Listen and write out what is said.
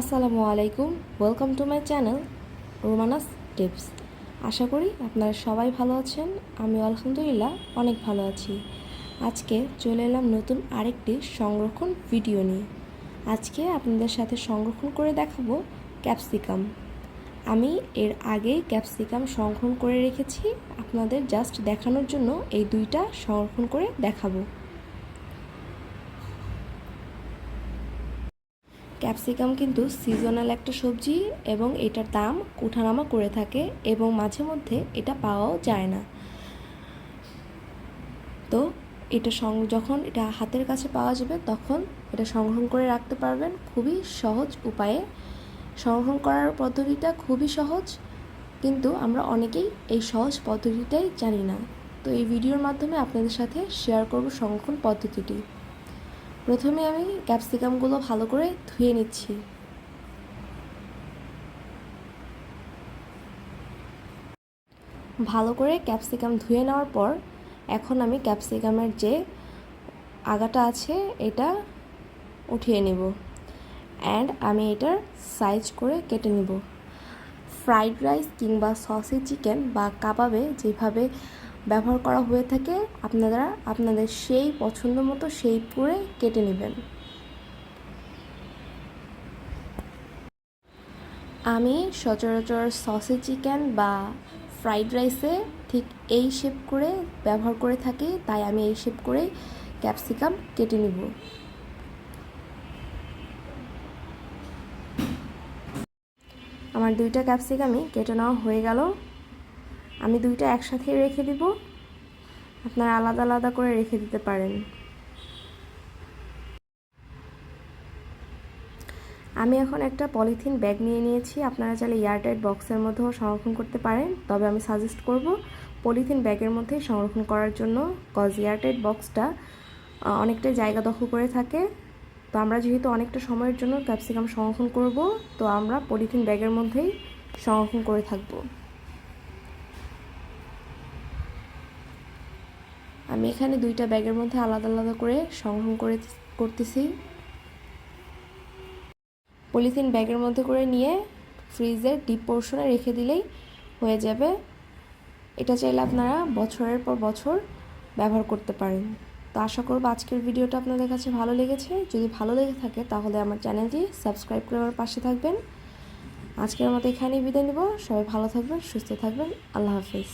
আসসালামু আলাইকুম welcome to my channel Romana's tips আশা করি আপনারা সবাই ভালো আছেন আমি আলহামদুলিল্লাহ অনেক ভালো আছি। আজকে চলে এলাম নতুন আরেকটি সংরক্ষণ ভিডিও নিয়ে। আজকে আপনাদের সাথে সংরক্ষণ করে দেখাবো ক্যাপসিকাম আমি এর আগে ক্যাপসিকাম সংরক্ষণ করে রেখেছি, আপনাদের জাস্ট দেখানোর জন্য এই দুইটা সংরক্ষণ করে দেখাবো। ক্যাপসিকাম কিন্তু সিজনাল একটা সবজি এবং এটার দাম ওঠানামা করে থাকে এবং মাঝে মধ্যে এটা পাওয়াও যায় না। তো এটা সং, যখন এটা হাতের কাছে পাওয়া যাবে, তখন এটা সংগ্রহণ করে রাখতে পারবেন। খুবই সহজ উপায়ে। সংগ্রহণ করার পদ্ধতিটা খুবই সহজ, কিন্তু আমরা অনেকেই এই সহজ পদ্ধতিটাই জানি না। তো এই ভিডিওর মাধ্যমে আপনাদের সাথে শেয়ার করব সংরক্ষণ পদ্ধতিটি। প্রথমে আমি ক্যাপসিকামগুলো ভালো করে ধুয়ে নিচ্ছি। ভালো করে ক্যাপসিকাম ধুয়ে নেওয়ার পর এখন আমি ক্যাপসিকামের যে আগাটা আছে, এটা উঠিয়ে নিব। অ্যান্ড আমি এটার সাইজ করে কেটে নেব। ফ্রাইড রাইস কিংবা সসি চিকেন বা কাবাবে যেভাবে ব্যবহার করা হয়ে থাকে, আপনারা আপনাদের সেই পছন্দ মতো সেই করে কেটে নেবেন। আমি সচরাচর সসে চিকেন বা ফ্রাইড রাইসে ঠিক এই শেপ করে ব্যবহার করে থাকি, তাই আমি এই শেপ করেই ক্যাপসিকাম কেটে নিব। আমার দুইটা ক্যাপসিকামই কেটে নেওয়া হয়ে গেল। আমি দুইটা একসাথে রেখে দিব। আপনারা আলাদা আলাদা করে রেখে দিতে পারেন। আমি এখন একটা পলিথিন ব্যাগ নিয়ে নিয়েছি। আপনারা চাইলে এয়ারটাইট বক্সের মধ্যেও সংরক্ষণ করতে পারেন। তবে আমি সাজেস্ট করব পলিথিন ব্যাগের মধ্যেই সংরক্ষণ করার জন্য কজ এয়ারটাইট বক্সটা অনেকটাই জায়গা দখল করে থাকে। তো আমরা যেহেতু অনেকটা সময়ের জন্য ক্যাপসিকাম সংরক্ষণ করব, তো আমরা পলিথিন ব্যাগের মধ্যেই সংরক্ষণ করে থাকব। আমি এখানে দুইটা ব্যাগের মধ্যে আলাদা আলাদা করে সংগ্রহ করে করতেছি। পলিথিন ব্যাগের মধ্যে করে নিয়ে ফ্রিজের ডিপ পোর্শনে রেখে দিলেই হয়ে যাবে। এটা চাইলে আপনারা বছরের পর বছর ব্যবহার করতে পারেন। তো আশা করব আজকের ভিডিওটা আপনাদের কাছে ভালো লেগেছে। যদি ভালো লেগে থাকে তাহলে আমার চ্যানেলটি সাবস্ক্রাইব করে আমার পাশে থাকবেন। আজকের মতো এখানেই বিদায় নেব। সবাই ভালো থাকবেন, সুস্থ থাকবেন। আল্লাহ হাফিজ।